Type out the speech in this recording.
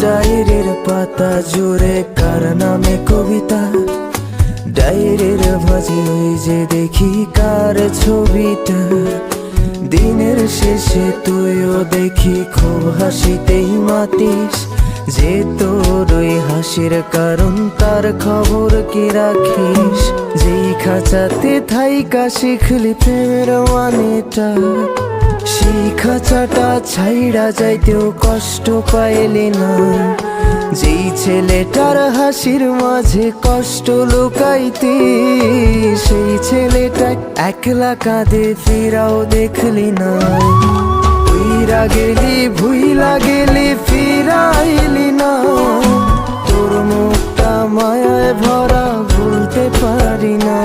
ডায়েরির পাতা জুড়ে কার নামে কবিতা? ডায়েরির ভাজে ওই যে দেখি কার ছবিটা। দিনের শেষে তুইও দেখি খুব হাসিতেই মাতিস। যে তোর ওই হাসির কারণ, তার খবর কি রাখিস? যেই খাঁচাতে থাইকা শিখলি প্রেমের মানেটা। সেই খাঁচাটা ছাইড়া যাইতেও কষ্ট পাইলি না। যেই ছেলেটার হাসির মাঝে কষ্ট লুকাইতি, সেই ছেলেটা একলা কাঁধে ফিরাও দেখলি না। ফিরা গেলি, ভুইলা গেলি, ফিরাইলি না। তোর মুখটা মায়ায় ভরা, ভুলতে পারি না।